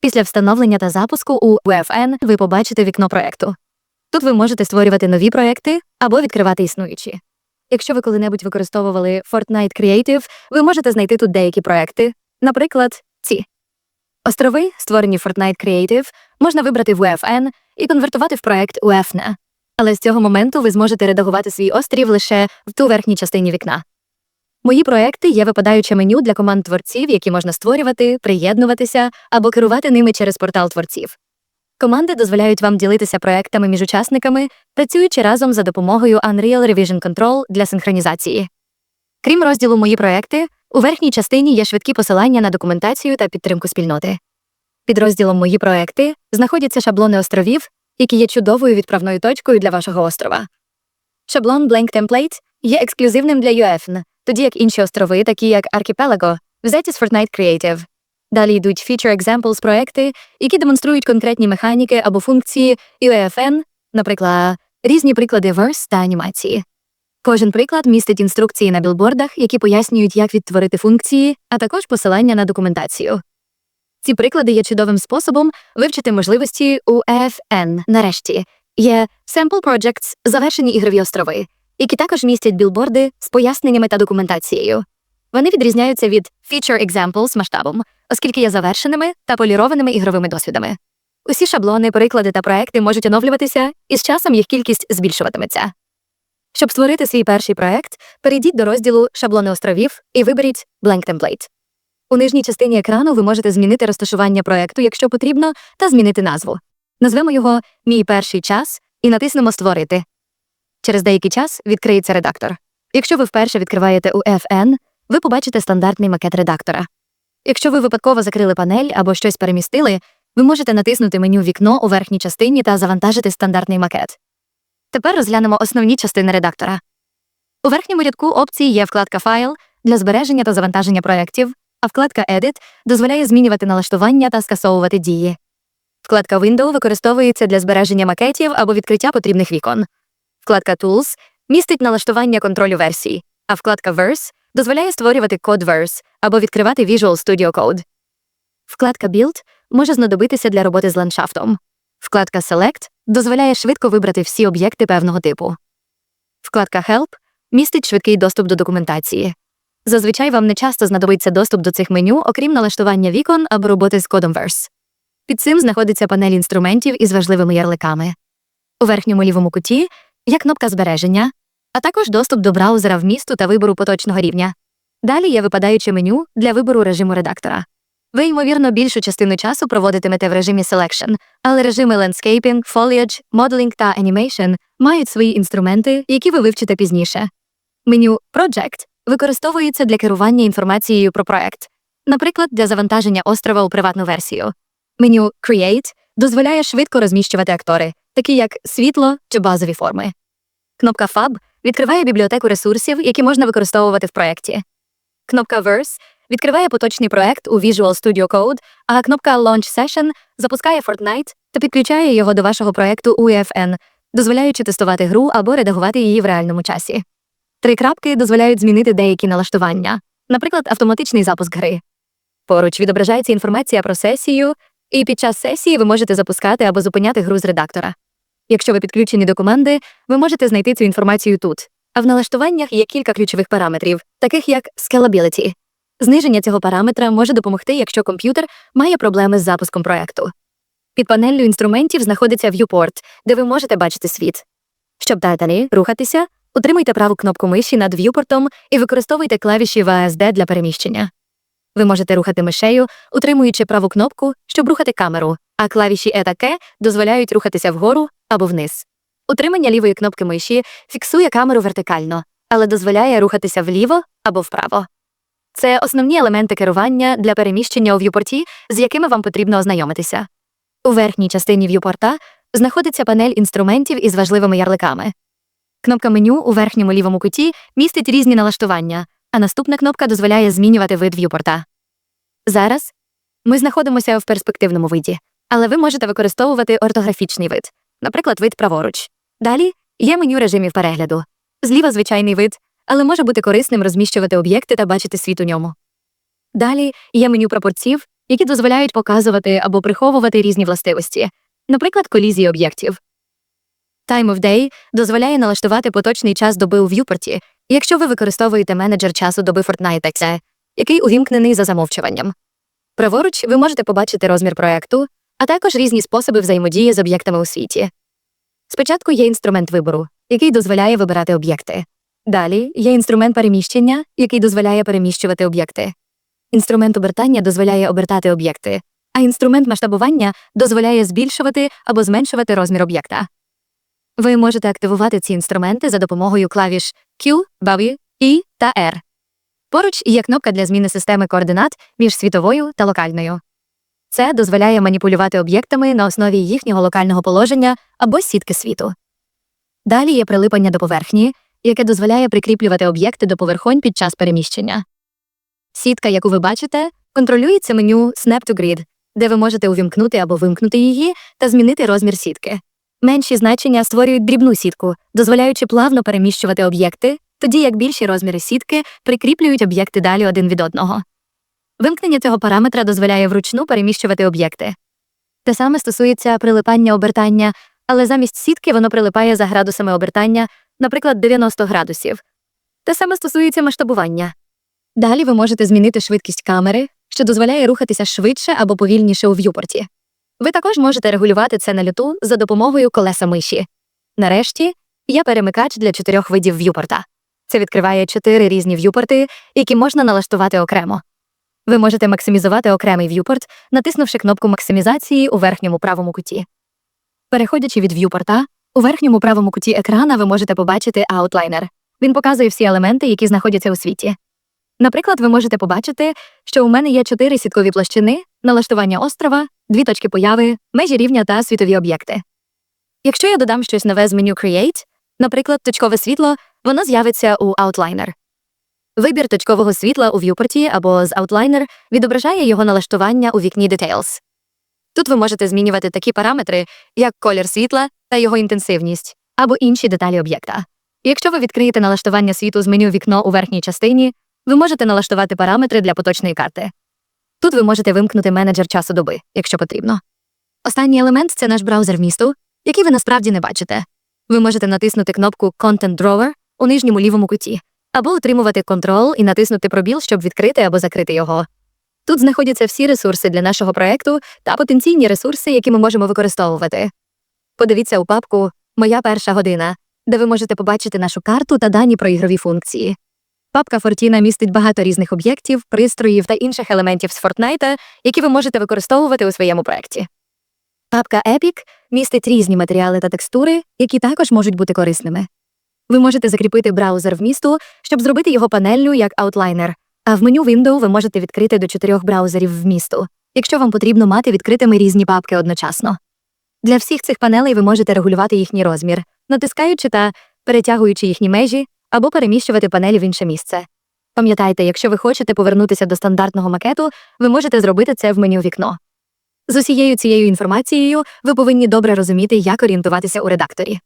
Після встановлення та запуску у UFN ви побачите вікно проекту. Тут ви можете створювати нові проекти або відкривати існуючі. Якщо ви коли-небудь використовували Fortnite Creative, ви можете знайти тут деякі проекти, наприклад, ці. Острови, створені Fortnite Creative, можна вибрати в UFN і конвертувати в проект UFN. Але з цього моменту ви зможете редагувати свій острів лише в ту верхній частині вікна. Мої проекти є випадаюче меню для команд творців, які можна створювати, приєднуватися або керувати ними через портал творців. Команди дозволяють вам ділитися проектами між учасниками, працюючи разом за допомогою Unreal Revision Control для синхронізації. Крім розділу Мої проекти, у верхній частині є швидкі посилання на документацію та підтримку спільноти. Під розділом Мої проекти знаходяться шаблони островів, які є чудовою відправною точкою для вашого острова. Шаблон Blank Template є ексклюзивним для UEFN, тоді як інші острови, такі як Archipelago, взяті з Fortnite Creative. Далі йдуть Feature Examples проекти, які демонструють конкретні механіки або функції UEFN, наприклад, різні приклади верс та анімації. Кожен приклад містить інструкції на білбордах, які пояснюють, як відтворити функції, а також посилання на документацію. Ці приклади є чудовим способом вивчити можливості у EFN. Нарешті є Sample Projects – завершені ігрові острови, які також містять білборди з поясненнями та документацією. Вони відрізняються від Feature Examples масштабом, оскільки є завершеними та полірованими ігровими досвідами. Усі шаблони, приклади та проекти можуть оновлюватися, і з часом їх кількість збільшуватиметься. Щоб створити свій перший проект, перейдіть до розділу Шаблони островів і виберіть Blank Template. У нижній частині екрану ви можете змінити розташування проекту, якщо потрібно, та змінити назву. Назвемо його Мій перший час і натиснемо Створити. Через деякий час відкриється редактор. Якщо ви вперше відкриваєте UFN, ви побачите стандартний макет редактора. Якщо ви випадково закрили панель або щось перемістили, ви можете натиснути меню Вікно у верхній частині та завантажити стандартний макет. Тепер розглянемо основні частини редактора. У верхньому рядку опцій є вкладка Файл для збереження та завантаження проєктів, а вкладка Edit дозволяє змінювати налаштування та скасовувати дії. Вкладка Window використовується для збереження макетів або відкриття потрібних вікон. Вкладка Tools містить налаштування контролю версій, а вкладка Verse дозволяє створювати код Verse або відкривати Visual Studio Code. Вкладка Build може знадобитися для роботи з ландшафтом. Вкладка Select дозволяє швидко вибрати всі об'єкти певного типу. Вкладка Help містить швидкий доступ до документації. Зазвичай вам не часто знадобиться доступ до цих меню, окрім налаштування вікон або роботи з кодом Verse. Під цим знаходиться панель інструментів із важливими ярликами. У верхньому лівому куті є кнопка збереження, а також доступ до браузера вмісту та вибору поточного рівня. Далі є випадаюче меню для вибору режиму редактора. Ви, ймовірно, більшу частину часу проводитимете в режимі Selection, але режими Landscaping, Foliage, Modeling та Animation мають свої інструменти, які ви вивчите пізніше. Меню Project використовується для керування інформацією про проект, наприклад, для завантаження острова у приватну версію. Меню Create дозволяє швидко розміщувати актори, такі як світло чи базові форми. Кнопка Fab відкриває бібліотеку ресурсів, які можна використовувати в проєкті. Кнопка Verse відкриває поточний проект у Visual Studio Code, а кнопка Launch Session запускає Fortnite та підключає його до вашого проекту UEFN, дозволяючи тестувати гру або редагувати її в реальному часі. Три крапки дозволяють змінити деякі налаштування, наприклад, автоматичний запуск гри. Поруч відображається інформація про сесію, і під час сесії ви можете запускати або зупиняти гру з редактора. Якщо ви підключені до команди, ви можете знайти цю інформацію тут. А в налаштуваннях є кілька ключових параметрів, таких як Scalability. Зниження цього параметра може допомогти, якщо комп'ютер має проблеми з запуском проекту. Під панеллю інструментів знаходиться Viewport, де ви можете бачити світ. Щоб далі рухатися, утримуйте праву кнопку миші над в'юпортом і використовуйте клавіші VSD для переміщення. Ви можете рухати мишею, утримуючи праву кнопку, щоб рухати камеру, а клавіші E та K дозволяють рухатися вгору або вниз. Утримання лівої кнопки миші фіксує камеру вертикально, але дозволяє рухатися вліво або вправо. Це основні елементи керування для переміщення у в'юпорті, з якими вам потрібно ознайомитися. У верхній частині в'юпорта знаходиться панель інструментів із важливими ярликами. Кнопка меню у верхньому лівому куті містить різні налаштування, а наступна кнопка дозволяє змінювати вид в'юпорта. Зараз ми знаходимося в перспективному виді, але ви можете використовувати ортографічний вид, наприклад, вид праворуч. Далі є меню режимів перегляду. Зліва звичайний вид, але може бути корисним розміщувати об'єкти та бачити світ у ньому. Далі є меню пропорців, які дозволяють показувати або приховувати різні властивості, наприклад, колізії об'єктів. Time of Day дозволяє налаштувати поточний час доби у в'юпорті, якщо ви використовуєте менеджер часу доби Fortnite який увімкнений за замовчуванням. Праворуч ви можете побачити розмір проекту, а також різні способи взаємодії з об'єктами у світі. Спочатку є інструмент вибору, який дозволяє вибирати об'єкти. Далі є інструмент переміщення, який дозволяє переміщувати об'єкти. Інструмент обертання дозволяє обертати об'єкти, а інструмент масштабування дозволяє збільшувати або зменшувати розмір об'єкта. Ви можете активувати ці інструменти за допомогою клавіш Q, W, E та R. Поруч є кнопка для зміни системи координат між світовою та локальною. Це дозволяє маніпулювати об'єктами на основі їхнього локального положення або сітки світу. Далі є прилипання до поверхні, яке дозволяє прикріплювати об'єкти до поверхонь під час переміщення. Сітка, яку ви бачите, контролюється меню Snap to Grid, де ви можете увімкнути або вимкнути її та змінити розмір сітки. Менші значення створюють дрібну сітку, дозволяючи плавно переміщувати об'єкти, тоді як більші розміри сітки прикріплюють об'єкти далі один від одного. Вимкнення цього параметра дозволяє вручну переміщувати об'єкти. Те саме стосується прилипання обертання, але замість сітки воно прилипає за градусами обертання, наприклад, 90 градусів. Те саме стосується масштабування. Далі ви можете змінити швидкість камери, що дозволяє рухатися швидше або повільніше у в'юпорті. Ви також можете регулювати це на люту за допомогою колеса миші. Нарешті є перемикач для чотирьох видів в'юпорта. Це відкриває чотири різні в'юпорти, які можна налаштувати окремо. Ви можете максимізувати окремий в'юпорт, натиснувши кнопку максимізації у верхньому правому куті. Переходячи від в'юпорта, у верхньому правому куті екрана ви можете побачити Outliner. Він показує всі елементи, які знаходяться у світі. Наприклад, ви можете побачити, що у мене є чотири сіткові площини, налаштування острова, дві точки появи, межі рівня та світові об'єкти. Якщо я додам щось нове з меню Create, наприклад, точкове світло, воно з'явиться у Outliner. Вибір точкового світла у в'юпорті або з Outliner відображає його налаштування у вікні Details. Тут ви можете змінювати такі параметри, як колір світла та його інтенсивність, або інші деталі об'єкта. Якщо ви відкриєте налаштування світу з меню вікно у верхній частині, ви можете налаштувати параметри для поточної карти. Тут ви можете вимкнути менеджер часу доби, якщо потрібно. Останній елемент це наш браузер вмісту, який ви насправді не бачите. Ви можете натиснути кнопку Content Drawer у нижньому лівому куті, або утримувати Ctrl і натиснути пробіл, щоб відкрити або закрити його. Тут знаходяться всі ресурси для нашого проекту та потенційні ресурси, які ми можемо використовувати. Подивіться у папку Моя перша година, де ви можете побачити нашу карту та дані про ігрові функції. Папка Fortina містить багато різних об'єктів, пристроїв та інших елементів з Fortnite, які ви можете використовувати у своєму проєкті. Папка Epic містить різні матеріали та текстури, які також можуть бути корисними. Ви можете закріпити браузер вмісту, щоб зробити його панеллю як Outliner, а в меню Window ви можете відкрити до чотирьох браузерів вмісту, якщо вам потрібно мати відкритими різні папки одночасно. Для всіх цих панелей ви можете регулювати їхній розмір, натискаючи та перетягуючи їхні межі або переміщувати панелі в інше місце. Пам'ятайте, якщо ви хочете повернутися до стандартного макету, ви можете зробити це в меню вікно. З усією цією інформацією ви повинні добре розуміти, як орієнтуватися у редакторі.